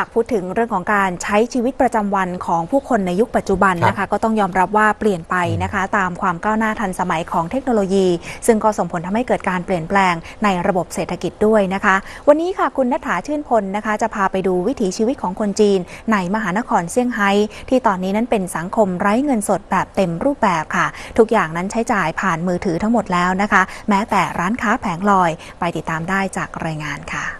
ากพูดถึงเรื่องของการใช้ชีวิตประจำวันของผู้คนในยุคปัจจุบันนะคะ ก็ต้องยอมรับว่าเปลี่ยนไปนะคะ ตามความก้าวหน้าทันสมัยของเทคโนโลยี ซึ่งก็ส่งผลทำให้เกิดการเปลี่ยนแปลงในระบบเศรษฐกิจด้วยนะคะ วันนี้ค่ะคุณนัฐาชื่นพลนะคะ จะพาไปดูวิถีชีวิตของคนจีน ในมหานครเซี่ยงไฮ้ที่ตอนนี้นั้นเป็นสังคมไร้เงินสดแบบเต็มรูปแบบค่ะ ทุกอย่างนั้นใช้จ่ายผ่านมือถือทั้งหมดแล้วนะคะ แม้แต่ร้านค้าแผงลอยไปติดตามได้จากรายงานค่ะ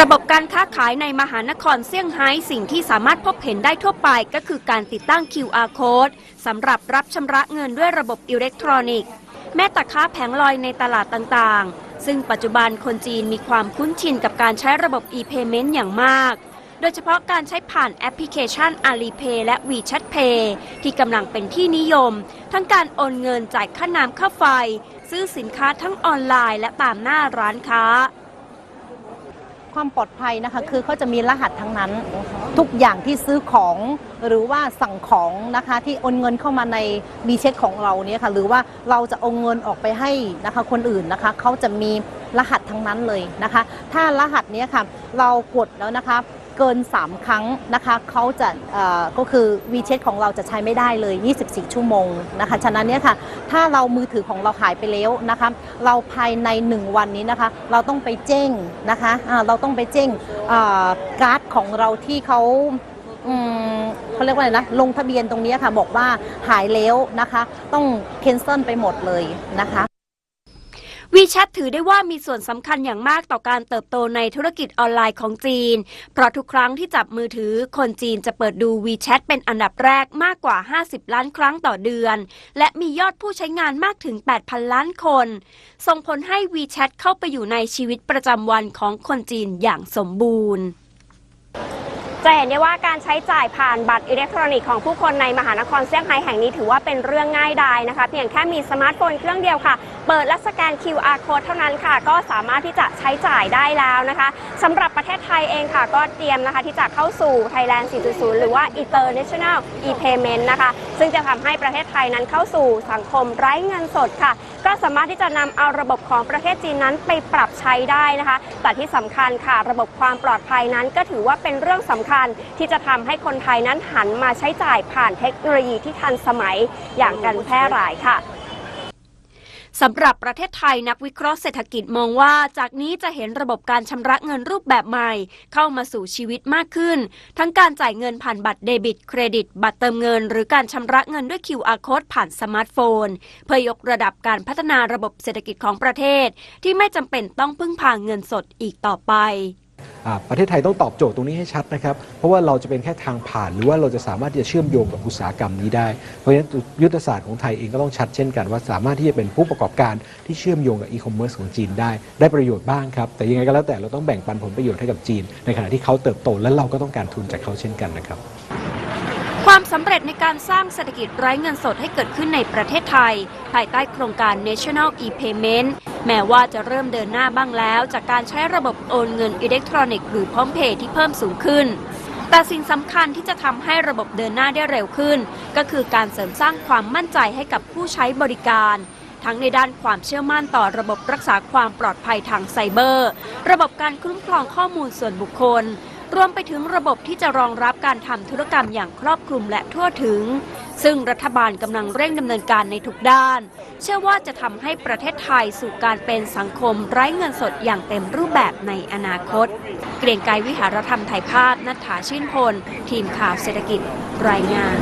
ระบบการค้าขายในมหานครเซี่ยงไฮ้สิ่งที่สามารถพบเห็นได้ทั่วไปก็คือการติดตั้ง QR code สำหรับรับชำระเงินด้วยระบบอิเล็กทรอนิกส์ แม้แต่ค้าแผงลอยในตลาดต่างๆ ซึ่งปัจจุบันคนจีนมีความคุ้นชินกับการใช้ระบบ e-payment อย่างมาก โดยเฉพาะการใช้ผ่านแอปพลิเคชัน Alipay และ WeChat Pay ที่กำลังเป็นที่นิยม ทั้งการโอนเงินจ่ายค่าน้ำค่าไฟ ซื้อสินค้าทั้งออนไลน์ และตามหน้าร้านค้า ความปลอดภัยนะคะ คือเขาจะมีรหัสทั้งนั้น ทุกอย่างที่ซื้อของหรือว่าสั่งของนะคะที่โอนเงินเข้ามาในบีเช็คของเราเนี่ยค่ะหรือว่าเราจะเอาเงินออกไปให้นะคะคนอื่นนะคะเขาจะมีรหัสทั้งนั้นเลยนะคะ ถ้ารหัสเนี้ยค่ะเรากดแล้วนะคะ เกิน 3 ครั้งนะคะเขาจะก็คือวีเช็ของเราจะใช้ไม่ได้เลย 24 ชั่วโมงนะคะฉะนั้นเนี่ยค่ะถ้าเรามือถือของเราหายไปแล้วนะคะเราภายใน 1 วันนี้นะคะเราต้องไปแจ้งนะคะเราต้องไปแจ้งการ์ดของเราที่เขาเขาเรียกว่าอะไรนะลงทะเบียนตรงนี้ค่ะบอกว่าหายแล้วนะคะ ต้องเคนเซิลไปหมดเลยนะคะ วีแชทถือได้ว่ามีส่วนสำคัญอย่างมากต่อการเติบโตในธุรกิจออนไลน์ของจีน เพราะทุกครั้งที่จับมือถือ คนจีนจะเปิดดู WeChat เป็นอันดับแรกมากกว่า 50 ล้านครั้งต่อเดือน และมียอดผู้ใช้งานมากถึง 8,000 ล้านคน ส่งผลให้ WeChat เข้าไปอยู่ในชีวิตประจำวันของคนจีนอย่างสมบูรณ์จะเห็นได้ว่าการใช้จ่ายผ่านบัตรอิเล็กทรอนิกส์ของผู้คนในมหานครเซี่ยงไฮ้แห่งนี้ถือว่าเป็นเรื่องง่ายดายนะคะ เพียงแค่มีสมาร์ทโฟนเครื่องเดียวค่ะ เปิดและสแกน QR code เท่านั้นค่ะ ก็สามารถที่จะใช้จ่ายได้แล้วนะคะสำหรับประเทศไทยเองค่ะ ก็เตรียมนะคะที่จะเข้าสู่ Thailand 4.0 หรือว่า International e-payment นะคะ ซึ่งจะทำให้ประเทศไทยนั้นเข้าสู่สังคมไร้เงินสดค่ะ ก็สามารถที่จะนำเอาระบบของประเทศจีนนั้นไปปรับใช้ได้นะคะ แต่ที่สำคัญค่ะ ระบบความปลอดภัยนั้นก็ถือว่าเป็นเรื่องสำคัญที่จะทำให้คนไทยนั้นหันมาใช้จ่ายผ่านเทคโนโลยีที่ทันสมัยอย่างกันแพร่หลายค่ะ สำหรับประเทศไทยนักวิเคราะห์เศรษฐกิจมองว่าจากนี้จะเห็นระบบการชำระเงินรูปแบบใหม่ เข้ามาสู่ชีวิตมากขึ้น ทั้งการจ่ายเงินผ่านบัตรเดบิต เครดิต บัตรเติมเงิน หรือการชำระเงินด้วย QR code ผ่านสมาร์ทโฟน เพื่อยกระดับการพัฒนาระบบเศรษฐกิจของประเทศ ที่ไม่จำเป็นต้องพึ่งพาเงินสดอีกต่อไป ประเทศไทยต้องตอบโจทย์ตรงนี้ให้ชัดนะครับ เพราะว่าเราจะเป็นแค่ทางผ่าน หรือว่าเราจะสามารถที่จะเชื่อมโยงกับอุตสาหกรรมนี้ได้ เพราะฉะนั้นยุทธศาสตร์ของไทยเองก็ต้องชัดเช่นกันว่าสามารถที่จะเป็นผู้ประกอบการที่เชื่อมโยงกับอีคอมเมิร์ซของจีนได้ ได้ประโยชน์บ้างครับ แต่ยังไงก็แล้วแต่เราต้องแบ่งปันผลประโยชน์ให้กับจีน ในขณะที่เขาเติบโตและเราก็ต้องการทุนจากเขาเช่นกันนะครับความสำเร็จในการสร้างเศรษฐกิจไร้เงินสดให้เกิดขึ้นในประเทศไทย ภายใต้โครงการ National e-payment แม้ว่าจะเริ่มเดินหน้าบ้างแล้ว จากการใช้ระบบโอนเงินอิเล็กทรอนิกส์หรือพร้อมเพย์ที่เพิ่มสูงขึ้น แต่สิ่งสำคัญที่จะทำให้ระบบเดินหน้าได้เร็วขึ้น ก็คือการเสริมสร้างความมั่นใจให้กับผู้ใช้บริการทั้งในด้านความเชื่อมั่นต่อระบบรักษาความปลอดภัยทางไซเบอร์ ระบบการคุ้มครองข้อมูลส่วนบุคคล รวมไปถึงระบบที่จะรองรับการทำธุรกรรมอย่างครอบคลุมและทั่วถึง ซึ่งรัฐบาลกำลังเร่งดำเนินการในทุกด้าน เชื่อว่าจะทำให้ประเทศไทยสู่การเป็นสังคมไร้เงินสดอย่างเต็มรูปแบบในอนาคต เกรียงไกรวิหารธรรมไทยภาพนัฐาชื่นพล ทีมข่าวเศรษฐกิจรายงาน